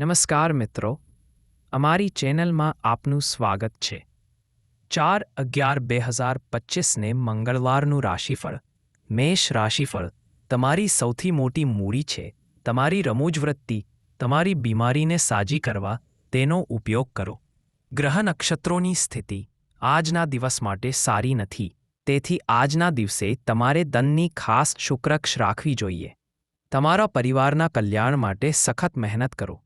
નમસ્કાર મિત્રો. અમારી ચેનલમાં આપનું સ્વાગત છે. ચાર અગિયાર બે હજાર પચીસને મંગળવારનું રાશિફળ. મેષ રાશિફળ તમારી સૌથી મોટી મૂડી છે. તમારી રમૂજ વૃત્તિ, તમારી બીમારીને સાજી કરવા તેનો ઉપયોગ કરો. ગ્રહ નક્ષત્રોની સ્થિતિ આજના દિવસ માટે સારી નથી. તેથી આજના દિવસે તમારે દનની ખાસ શુક્રક્ષ રાખવી જોઈએ. તમારા પરિવારના કલ્યાણ માટે સખત મહેનત કરો.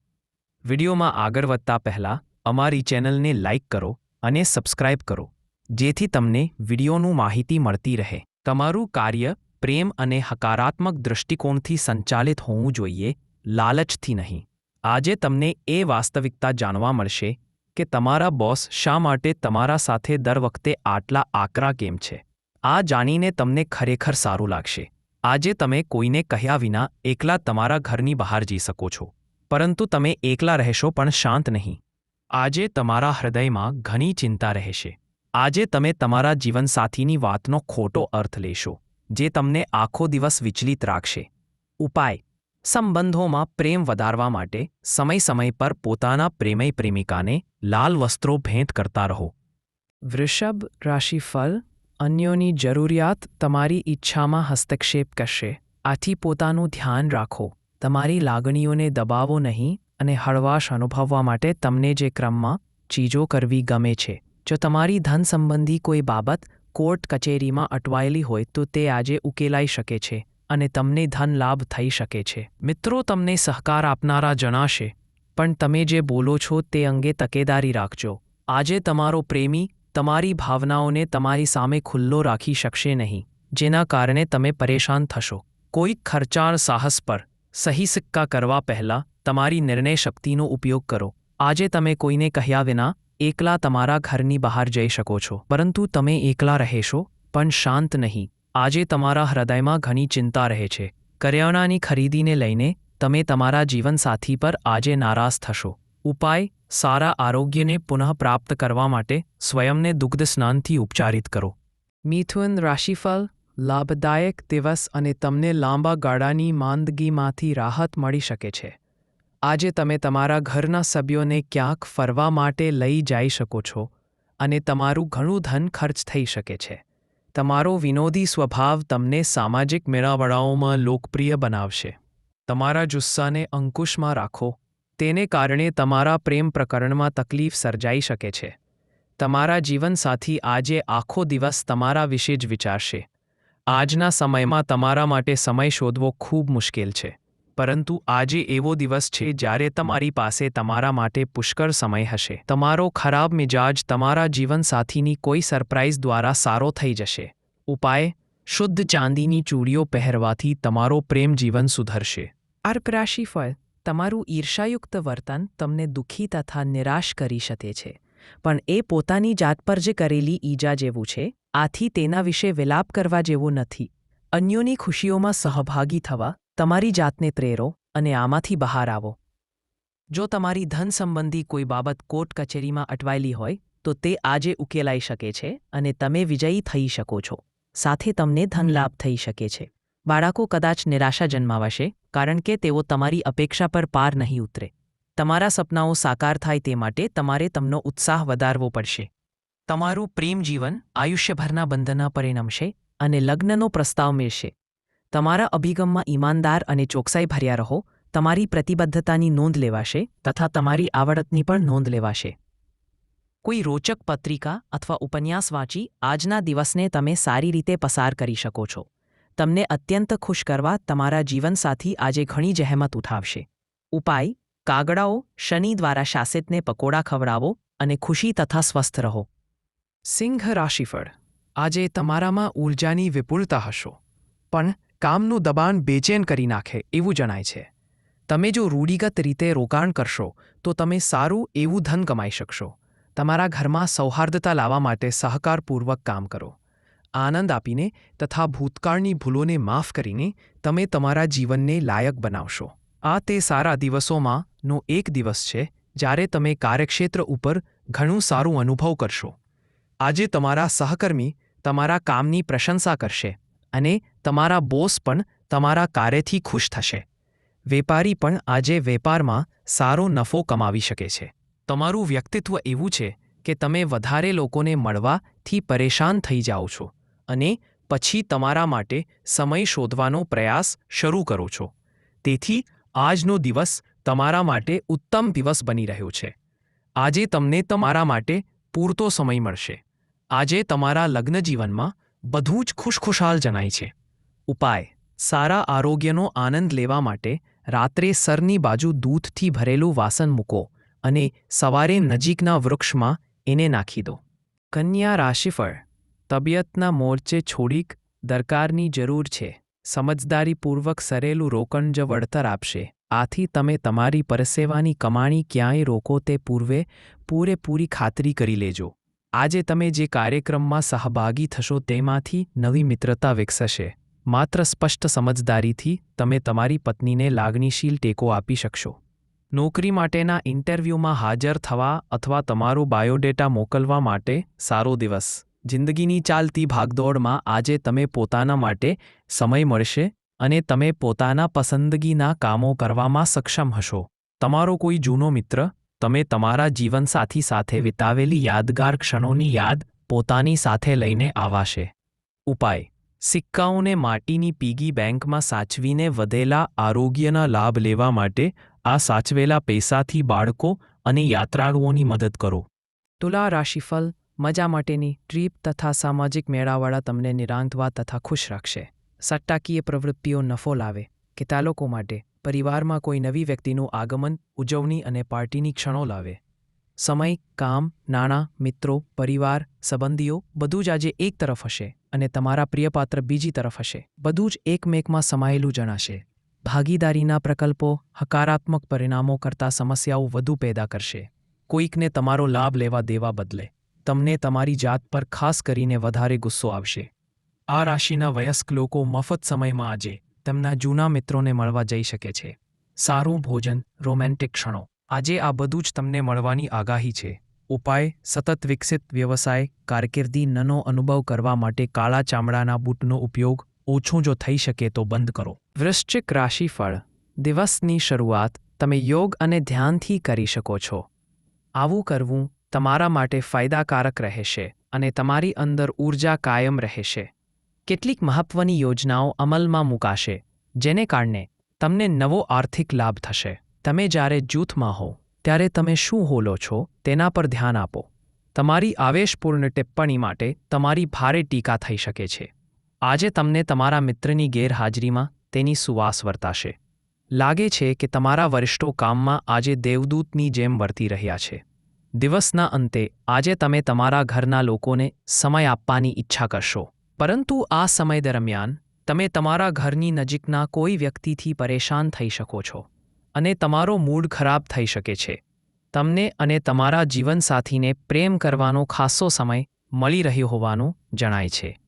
વિડીયોમાં આગળ વધતા પહેલાં અમારી ચેનલને લાઇક કરો અને સબસ્ક્રાઇબ કરો, જેથી તમને વિડીયોનું માહિતી મળતી રહે. તમારું કાર્ય પ્રેમ અને હકારાત્મક દૃષ્ટિકોણથી સંચાલિત હોવું જોઈએ, લાલચથી નહીં. આજે તમને એ વાસ્તવિકતા જાણવા મળશે કે તમારા બોસ શા માટે તમારા સાથે દર વખતે આટલા આકરા કેમ છે. આ જાણીને તમને ખરેખર સારું લાગશે. આજે તમે કોઈને કહ્યા વિના એકલા તમારા ઘરની બહાર જઈ શકો છો. પરંતુ તમે એકલા રહેશો પણ શાંત નહીં. આજે તમારા હૃદયમાં ઘણી ચિંતા રહેશે. આજે તમે તમારા જીવનસાથીની વાતનો ખોટો અર્થ લેશો, જે તમને આખો દિવસ વિચલિત રાખશે. ઉપાય. સંબંધોમાં પ્રેમ વધારવા માટે સમય સમય પર પોતાના પ્રેમય પ્રેમિકાને લાલ વસ્ત્રો ભેંટ કરતા રહો. વૃષભ રાશિફળ, અન્યોની જરૂરિયાત તમારી ઈચ્છામાં હસ્તક્ષેપ કરશે. આથી પોતાનું ધ્યાન રાખો. તમારી લાગણીઓને દબાવો નહીં અને હળવાશ અનુભવવા માટે તમને જે ક્રમમાં ચીજો કરવી ગમે છે. જો તમારી ધન સંબંધી કોઈ બાબત કોર્ટ કચેરીમાં અટવાયેલી હોય તો તે આજે ઉકેલાઈ શકે છે અને તમને ધન લાભ થઈ શકે છે. મિત્રો, તમને સહકાર આપનારા જણાશે, પણ તમે જે બોલો છો તે અંગે તકેદારી રાખજો. આજે તમારો પ્રેમી તમારી ભાવનાઓને તમારી સામે ખુલ્લો રાખી શકશે નહીં, જેના કારણે તમે પરેશાન થશો. કોઈક ખર્ચાળ સાહસ પર સહી સિક્કા કરવા પહેલાં તમારી નિર્ણય શક્તિનો ઉપયોગ કરો. આજે તમે કોઈને કહ્યા વિના એકલા તમારા ઘરની બહાર જઈ શકો છો. પરંતુ તમે એકલા રહેશો, પણ શાંત નહીં. આજે તમારા હૃદયમાં ઘણી ચિંતા રહે છે. કરિયાણાની ખરીદીને લઈને તમે તમારા જીવનસાથી પર આજે નારાજ થશો. ઉપાય, સારા આરોગ્યને પુનઃપ્રાપ્ત કરવા માટે સ્વયંને દુગ્ધ સ્નાનથી ઉપચારિત કરો. મિથુન રાશિફળ લાભદાયક દિવસ અને તમને લાંબા ગાળાની માંદગીમાંથી રાહત મળી શકે છે. આજે તમે તમારા ઘરના સભ્યોને ક્યાંક ફરવા માટે લઈ જઈ શકો છો અને તમારું ઘણું ધન ખર્ચ થઈ શકે છે. તમારો વિનોદી સ્વભાવ તમને સામાજિક મેળાવડાઓમાં લોકપ્રિય બનાવશે. તમારા જુસ્સાને અંકુશમાં રાખો. તેને કારણે તમારા પ્રેમ પ્રકરણમાં તકલીફ સર્જાઈ શકે છે. તમારા જીવનસાથી આજે આખો દિવસ તમારા વિશે જ વિચારશે. આજના સમયમાં તમારા માટે સમય શોધવો ખૂબ મુશ્કેલ છે. પરંતુ આજે એવો દિવસ છે જ્યારે તમારી પાસે તમારા માટે પુષ્કળ સમય હશે. તમારો ખરાબ મિજાજ તમારા જીવનસાથીની કોઈ સરપ્રાઇઝ દ્વારા સારો થઈ જશે. ઉપાય, શુદ્ધ ચાંદીની ચૂડીઓ પહેરવાથી તમારો પ્રેમ જીવન સુધરશે. અર્ક રાશિફળ, તમારું ઈર્ષાયુક્ત વર્તન તમને દુઃખી તથા નિરાશ કરી શકે છે. પણ એ પોતાની જાત પર જે કરેલી ઈજા જેવું છે. આથી તેના વિશે વિલાપ કરવા જેવું નથી. અન્યોની ખુશીઓમાં સહભાગી થવા, તમારી જાતને પ્રેરો અને આમાંથી બહાર આવો. જો તમારી ધન સંબંધી કોઈ બાબત કોર્ટ કચેરીમાં અટવાયેલી હોય, તો તે આજે ઉકેલાઈ શકે છે અને તમે વિજયી થઈ શકો છો. સાથે તમને ધનલાભ થઈ શકે છે. બાળકો કદાચ નિરાશા જન્માવશે, કારણ કે તેઓ તમારી અપેક્ષા પર પાર નહીં ઉતરે. તમારા સપનાઓ સાકાર થાય તે માટે તમારે તમનો ઉત્સાહ વધારવો પડશે. તમારું પ્રેમ જીવન આયુષ્યભરના બંધના પરિણમશે અને લગ્નનો પ્રસ્તાવ મેળશે તમારા અભિગમમાં ઈમાનદાર અને ચોકસાઈ ભર્યા રહો, તમારી પ્રતિબદ્ધતાની નોંધ લેવાશે તથા તમારી આવડતની પણ નોંધ લેવાશે. કોઈ રોચક પત્રિકા અથવા ઉપન્યાસ વાંચી આજના દિવસને તમે સારી રીતે પસાર કરી શકો છો. તમને અત્યંત ખુશ કરવા તમારા જીવનસાથી આજે ઘણી જહેમત ઉઠાવશે. ઉપાય, કાગડાઓ, શનિ દ્વારા શાસિતને પકોડા ખવડાવો અને ખુશી તથા સ્વસ્થ રહો. સિંહ રાશિફળ. આજે તમારામાં ઊર્જાની વિપુલતા હશો. પણ કામનું દબાણ બેચેન કરી નાખે એવું જણાય છે. તમે જો રૂઢિગત રીતે રોકાણ કરશો, તો તમે સારું એવું ધન કમાઈ શકશો. તમારા ઘરમાં સૌહાર્દતા લાવવા માટે સહકારપૂર્વક કામ કરો. આનંદ આપીને તથા ભૂતકાળની ભૂલોને માફ કરીને તમે તમારા જીવનને લાયક બનાવશો. આ તે સારા દિવસોમાંનો એક દિવસ છે, જ્યારે તમે કાર્યક્ષેત્ર ઉપર ઘણું સારું અનુભવ કરશો. આજે તમારા સહકર્મી તમારા કામની પ્રશંસા કરશે અને તમારા બોસ પણ તમારા કાર્યથી ખુશ થશે. વેપારી પણ આજે વેપારમાં સારો નફો કમાવી શકે છે. તમારું વ્યક્તિત્વ એવું છે કે તમે વધારે લોકોને મળવાથી પરેશાન થઈ જાઓ છો અને પછી તમારા માટે સમય શોધવાનો પ્રયાસ શરૂ કરો છો. તેથી આજનો દિવસ તમારા માટે ઉત્તમ દિવસ બની રહ્યો છે. આજે તમને તમારા માટે પૂરતો સમય મળશે. આજે તમારા લગ્ન જીવનમાં બધું જ ખુશખુશાલ જણાય છે. ઉપાય. સારા આરોગ્યનો આનંદ લેવા માટે રાત્રે સરની બાજુ દૂધથી ભરેલું વાસણ મૂકો અને સવારે નજીકના વૃક્ષમાં એને નાખી દો. કન્યા રાશિફળ. તબિયતના મોરચે છોડીક દરકારની જરૂર છે. સમજદારીપૂર્વક સરેલું રોકણ જ વળતર આપશે. આથી તમે તમારી પરસેવાની કમાણી ક્યાંય રોકો તે પૂર્વે પૂરેપૂરી ખાતરી કરી લેજો. આજે તમે જે કાર્યક્રમમાં સહભાગી થશો તેમાંથી નવી મિત્રતા વિકસશે. માત્ર સ્પષ્ટ સમજદારીથી તમે તમારી પત્નીને લાગણીશીલ ટેકો આપી શકશો. નોકરી માટેના ઇન્ટરવ્યૂમાં હાજર થવા અથવા તમારો બાયોડેટા મોકલવા માટે સારો દિવસ. જિંદગીની ચાલતી ભાગદોડમાં આજે તમે પોતાના માટે સમય મળશે અને તમે પોતાના પસંદગીના કામો કરવામાં સક્ષમ હશો. તમારો કોઈ જૂનો મિત્ર તમે તમારા જીવનસાથી સાથે વિતાવેલી યાદગાર ક્ષણોની યાદ પોતાની સાથે લઈને આવાશે. ઉપાય. સિક્કાઓને માટીની પીગી બેંકમાં સાચવીને વધેલા આરોગ્યના લાભ લેવા માટે આ સાચવેલા પૈસાથી બાળકો અને યાત્રાળુઓની મદદ કરો. તુલા રાશિફલ મજા માટેની ટ્રીપ તથા સામાજિક મેળાવાળા તમને નિરાંતવા તથા ખુશ રાખશે. સટ્ટાકીય પ્રવૃત્તિઓ નફો લાવે. કે તાલુકો માટે પરિવારમાં કોઈ નવી વ્યક્તિનું આગમન, ઉજવણી અને પાર્ટીની ક્ષણો લાવે. સમય, કામ, નાણાં, મિત્રો, પરિવાર, સંબંધીઓ બધું જ આજે એક તરફ હશે અને તમારા પ્રિયપાત્ર બીજી તરફ હશે. બધું જ એકમેકમાં સમાયેલું જણાશે. ભાગીદારીના પ્રકલ્પો હકારાત્મક પરિણામો કરતાં સમસ્યાઓ વધુ પેદા કરશે. કોઈકને તમારો લાભ લેવા દેવા બદલે. તમને તમારી જાત પર ખાસ કરીને વધારે ગુસ્સો આવશે. આ રાશિના વયસ્ક લોકો મફત સમયમાં આજે તેમના જૂના મિત્રોને મળવા જઈ શકે છે. સારું ભોજન, રોમેન્ટિક ક્ષણો. આજે આ બધું જ તમને મળવાની આગાહી છે. ઉપાય, સતત વિકસિત વ્યવસાય, કારકિર્દી, નનો અનુભવ કરવા માટે કાળા ચામડાના બૂટનો ઉપયોગ, ઓછું જો થઈ શકે તો બંધ કરો. વૃશ્ચિક રાશિફળ. દિવસની શરૂઆત તમે યોગ અને ધ્યાનથી કરી શકો છો. આવું કરવું તમારા માટે ફાયદાકારક રહેશે અને તમારી અંદર ઊર્જા કાયમ રહેશે. કેટલીક મહત્વની યોજનાઓ અમલમાં મૂકાશે, જેને કારણે તમને નવો આર્થિક લાભ થશે. તમે જ્યારે જૂથમાં હો ત્યારે તમે શું હોલો છો તેના પર ધ્યાન આપો. તમારી આવેશપૂર્ણ ટિપ્પણી માટે તમારી ભારે ટીકા થઈ શકે છે. આજે તમને તમારા મિત્રની ગેરહાજરીમાં તેની સુવાસ વર્તાશે. લાગે છે કે તમારા વરિષ્ઠો કામમાં આજે દેવદૂતની જેમ વર્તી રહ્યા છે. દિવસના અંતે આજે તમે તમારા ઘરના લોકોને સમય આપવાની ઈચ્છા કરશો. પરંતુ આ સમય દરમિયાન, તમે તમારા ઘરની નજીકના કોઈ વ્યક્તિથી પરેશાન થઈ શકો છો અને તમારો મૂડ ખરાબ થઈ શકે છે. તમને અને તમારા જીવનસાથીને પ્રેમ કરવાનો ખાસો સમય મળી રહ્યો હોવાનું જણાય છે.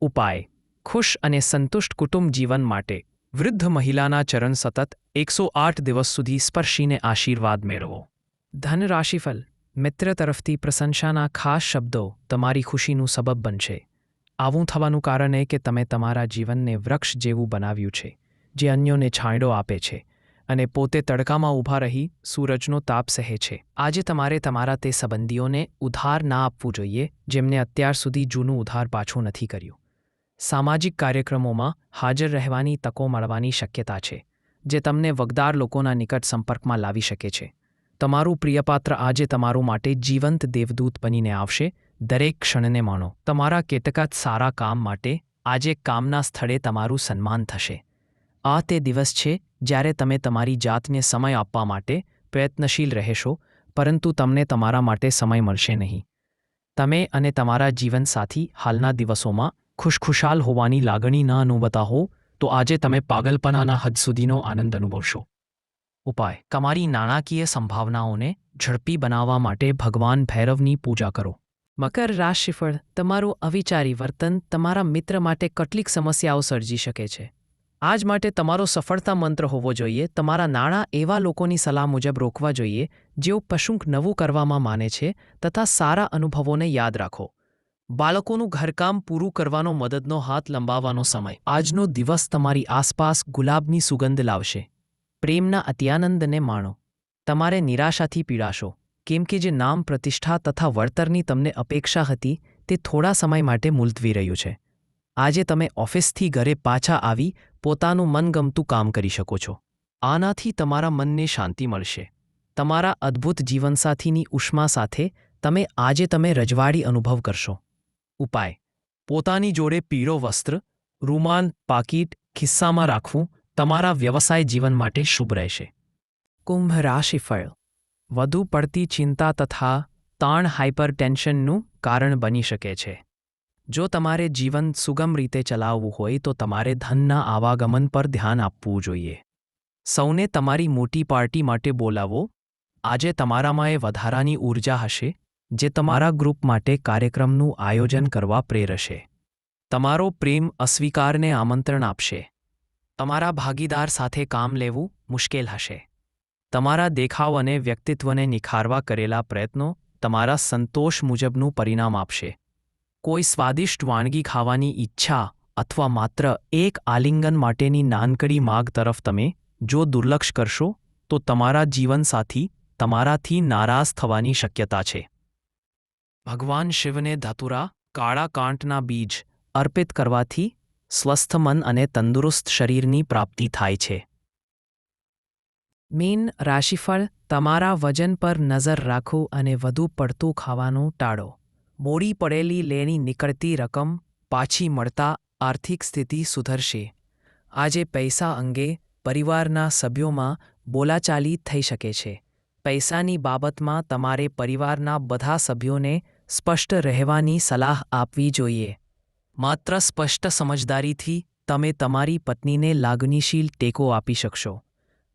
ઉપાય. ખુશ અને સંતુષ્ટ કુટુંબ જીવન માટે વૃદ્ધ મહિલાના ચરણ સતત એકસો આઠ દિવસ સુધી સ્પર્શીને આશીર્વાદ મેળવો. ધન રાશિફલ મિત્ર તરફથી પ્રશંસાના ખાસ શબ્દો તમારી ખુશીનું સબબ બનશે. આવું થવાનું કારણ એ કે તમે તમારા જીવનને વૃક્ષ જેવું બનાવ્યું છે, જે અન્યોને છાંયડો આપે છે અને પોતે તડકામાં ઊભા રહી સૂરજનો તાપ સહે છે. આજે તમારે તમારા તે સંબંધીઓને ઉધાર ના આપવું જોઈએ, જેમને અત્યાર સુધી જૂનું ઉધાર પાછું નથી કર્યું. સામાજિક કાર્યક્રમોમાં હાજર રહેવાની તકો મળવાની શક્યતા છે, જે તમને વગદાર લોકોના નિકટ સંપર્કમાં લાવી શકે છે. તમારું પ્રિયપાત્ર આજે તમારું માટે જીવંત દેવદૂત બનીને આવશે દરેક ક્ષણને માણો. તમારા કેટલાક સારા કામ માટે આજે કામના સ્થળે તમારું સન્માન થશે. આ તે દિવસ છે જ્યારે તમે તમારી જાતને સમય આપવા માટે પ્રયત્નશીલ રહેશો, પરંતુ તમને તમારા માટે સમય મળશે નહીં. તમે અને તમારા જીવનસાથી હાલના દિવસોમાં ખુશખુશાલ હોવાની લાગણી ન અનુભવતા હો, તો આજે તમે પાગલપનાના હદ સુધીનો આનંદ અનુભવશો. ઉપાય. તમારી નાણાકીય સંભાવનાઓને ઝડપી બનાવવા માટે ભગવાન ભૈરવની પૂજા કરો. મકર રાશિફળ તમારું અવિચારી વર્તન તમારા મિત્ર માટે કેટલીક સમસ્યાઓ સર્જી શકે છે. આજ માટે તમારો સફળતા મંત્ર હોવો જોઈએ. તમારા નાણાં એવા લોકોની સલાહ મુજબ રોકવા જોઈએ, જેઓ પશુંક નવું કરવામાં માને છે તથા સારા અનુભવોને યાદ રાખો. બાળકોનું ઘરકામ પૂરું કરવાનો મદદનો હાથ લંબાવવાનો સમય. આજનો દિવસ તમારી આસપાસ ગુલાબની સુગંધ લાવશે. પ્રેમના અત્યાનંદને માણો. તમારે નિરાશાથી પીડાશો. કેમ કે જે નામ, પ્રતિષ્ઠા તથા વળતરની તમને અપેક્ષા હતી, તે થોડા સમય માટે મુલતવી રહ્યું છે. આજે તમે ઓફિસથી ઘરે પાછા આવી પોતાનું મનગમતું કામ કરી શકો છો. આનાથી તમારા મનને શાંતિ મળશે. તમારા અદ્ભુત જીવનસાથીની ઉષ્મા સાથે તમે આજે તમે રજવાડી અનુભવ કરશો. ઉપાય. પોતાની જોડે પીળો વસ્ત્ર, રૂમાલ, પાકીટ, ખિસ્સામાં રાખવું તમારા વ્યવસાય જીવન માટે શુભ રહેશે. કુંભ રાશિફળ વધુ પડતી ચિંતા તથા તાણ હાઇપરટેન્શનનું કારણ બની શકે છે. જો તમારે જીવન સુગમ રીતે ચલાવવું હોય તો તમારે ધનના આવાગમન પર ધ્યાન આપવું જોઈએ. સૌને તમારી મોટી પાર્ટી માટે બોલાવો. આજે તમારામાં એ વધારાની ઊર્જા હશે, જે તમારા ગ્રુપ માટે કાર્યક્રમનું આયોજન કરવા પ્રેરશે. તમારો પ્રેમ અસ્વીકારને આમંત્રણ આપશે. તમારા ભાગીદાર સાથે કામ લેવું મુશ્કેલ હશે. તમારા દેખાવ અને વ્યક્તિત્વને નિખારવા કરેલા પ્રયત્નો તમારા સંતોષ મુજબનું પરિણામ આપશે. કોઈ સ્વાદિષ્ટ વાનગી ખાવાની ઈચ્છા અથવા માત્ર એક આલિંગન માટેની નાનકડી માગ તરફ તમે જો દુર્લક્ષ કરશો, તો તમારા જીવનસાથી તમારાથી નારાજ થવાની શક્યતા છે. ભગવાન શિવને ધતુરા, કાળા કાંટના બીજ અર્પિત કરવાથી સ્વસ્થ મન અને તંદુરસ્ત શરીરની પ્રાપ્તિ થાય છે. મીન રાશિફળ તમારા વજન પર નજર રાખો અને વધુ પડતું ખાવાનું ટાળો. મોડી પડેલી લેણી નીકળતી રકમ પાછી મળતા આર્થિક સ્થિતિ સુધરશે. આજે પૈસા અંગે પરિવારના સભ્યોમાં બોલાચાલી થઈ શકે છે. પૈસાની બાબતમાં તમારે પરિવારના બધા સભ્યોને સ્પષ્ટ રહેવાની સલાહ આપવી જોઈએ. માત્ર સ્પષ્ટ સમજદારીથી તમે તમારી પત્નીને લાગણીશીલ ટેકો આપી શકશો.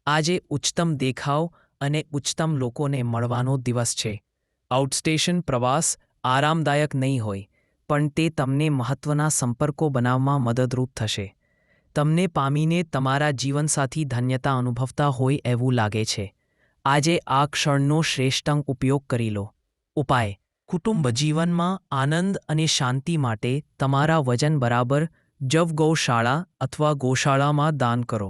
આજે ઉચ્ચતમ દેખાવ અને ઉચ્ચતમ લોકોને મળવાનો દિવસ છે. આઉટસ્ટેશન પ્રવાસ આરામદાયક નહીં હોય, પણ તે તમને મહત્ત્વના સંપર્કો બનાવવામાં મદદરૂપ થશે. તમને પામીને તમારા જીવનસાથી ધન્યતા અનુભવતા હોય એવું લાગે છે. આજે આ ક્ષણનો શ્રેષ્ઠંગ ઉપયોગ કરી લો. ઉપાય, કુટુંબ જીવનમાં આનંદ અને શાંતિ માટે તમારા વજન બરાબર જવ ગૌશાળા અથવા ગૌશાળામાં દાન કરો.